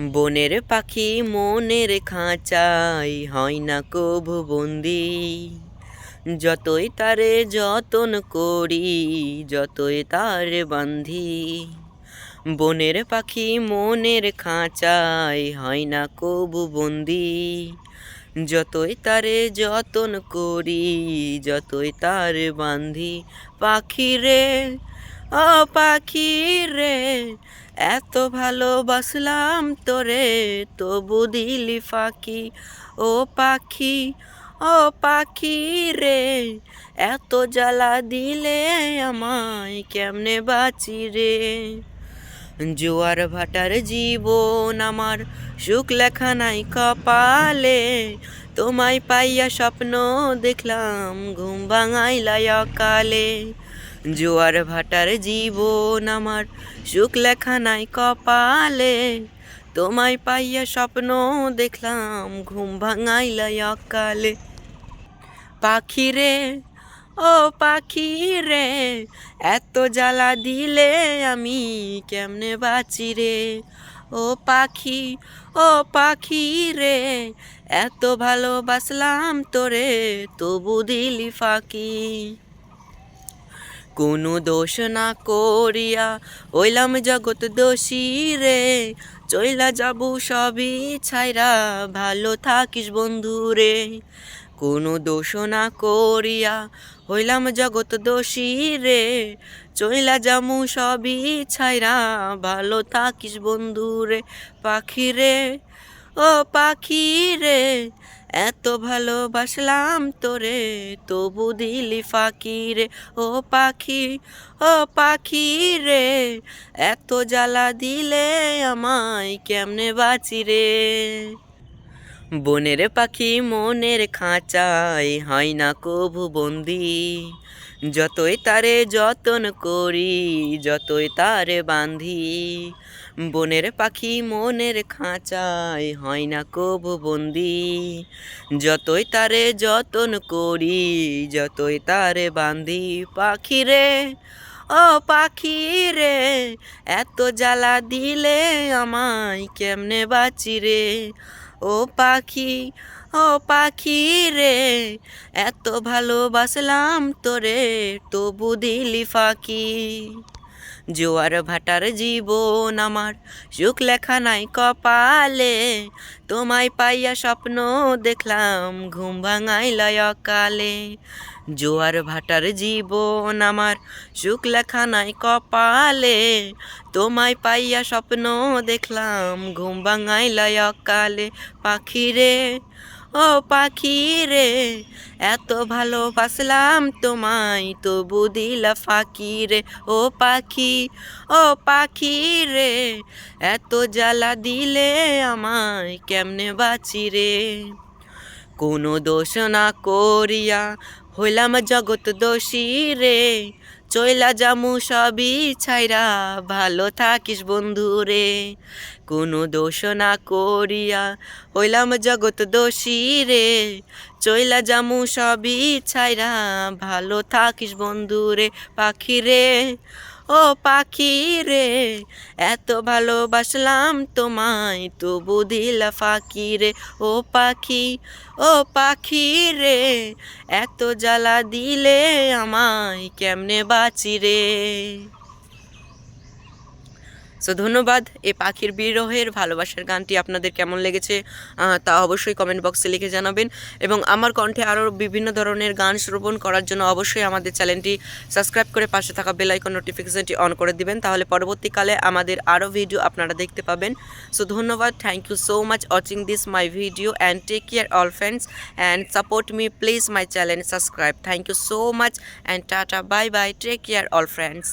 বনের পাখি মনের খাঁচাই হয় না কভু বন্দি। যতই তারে যতন করি, যতই তার বান্ধি, বনের পাখি মনের খাঁচাই হয় না কবু বন্দি। যতই তারে যতন করি, যতই তার বান্ধি পাখি রে ও পাখি রে এত ভালোবাসলাম তোরে, তবু দিলি ফাঁকি। ও পাখি ও পাখি রে, এত জ্বালা দিলে আমায় কেমনে বাঁচি রে? জোয়ার ভাটার জীবন আমার সুখ লেখা নাই কপালে, তোমায় পাইয়া স্বপ্ন দেখলাম, ঘুম ভাঙাইলাই অকালে। জোয়ার ভাটার জীবন আমার, সুখ লেখা নাই কপালে। তোমায় পাইয়া স্বপ্ন দেখলাম, ঘুম ভাঙাইলাই অকালে। পাখি রে ও পাখি রে এত জ্বালা দিলে আমি কেমনে বাঁচি রে? ও পাখি ও পাখি রে এত ভালোবাসলাম তোরে, তবু দিলি ফাঁকি। কোনো দোষ না করিয়া ওইলাম জগৎ দোষী রে। চইলা যাব সবই ছাইরা, ভালো থাকিস বন্ধু রে। কোনো দোষ না করিয়া হইলাম জগৎ দোষী রে। চইলা যামু সবই ছাইরা, ভালো থাকিস বন্ধু রে, পাখি রে। ও পাখি রে এত ভালোবাসলাম তোরে, তবু দিলি ফাঁকি রে ও পাখি ও পাখি রে এত জ্বালা দিলে আমায় কেমনে বাঁচি রে বনের পাখি মনের খাঁচায়, হয় না কভু বন্দি? যতই তারে যতন করি, যতই তারে বান্ধি বনের পাখি মনের খাঁচায় হয় না কভু বন্দি। যতই তারে যতন করি, যতই তারে বান্ধি পাখি রে ও পাখি রে এত জ্বালা দিলে আমায় কেমনে বাঁচি রে ও পাখি ও পাখি রে এত ভালোবাসলাম তোরে তবু দিলি ফাঁকি। জোয়ার ভাটার জীবন আমার। সুখ লেখা নাই কপালে, তোমায় পাইয়া স্বপ্ন দেখলাম, ঘুম ভাঙাইলয় অকালে। জোয়ার ভাটার জীবন আমার, সুখ লেখা নাই কপালে, তোমায় পাইয়া স্বপ্ন দেখলাম, ঘুম ভাঙাইলয় অকালে। পাখি রে ও পাখি রে, এত ভালোবাসলাম তোমায়, তবু দিলা ফাঁকি রে, ও পাখি ও পাখি রে, এত জ্বালা দিলে আমায় কেমনে বাঁচি রে কোনো দোষ না করিয়া হইলাম জগৎ দোষী রে। চইলা জামু সবই ছাইরা, ভালো থাকিস বন্ধু রে। কোনো দোষ না করিয়া হইলাম জগৎ দোষী রে। চইলা জামু সবই ছাইরা, ভালো থাকিস বন্ধু রে পাখি রে। ও পাখি রে, এত ভালোবাসলাম তোমায়, তবু দিলা ফাঁকি রে। ও পাখি ও পাখি রে, এত জ্বালা দিলে আমায় কেমনে বাঁচি রে? সো ধন্যবাদ। এই পাখির বিরহের ভালোবাসার গানটি আপনাদের কেমন লেগেছে তা অবশ্যই কমেন্ট বক্সে লিখে জানাবেন। এবং আমার কণ্ঠে আরও বিভিন্ন ধরনের গান শ্রবণ করার জন্য অবশ্যই আমাদের চ্যানেলটি সাবস্ক্রাইব করে পাশে থাকা বেল আইকন নোটিফিকেশনটি অন করে দিবেন। তাহলে পরবর্তীকালে আমাদের আরও ভিডিও আপনারা দেখতে পাবেন। সো ধন্যবাদ thank you so much watching this my video and take care all friends and support me please my channel subscribe thank you so much and tata bye bye take care all friends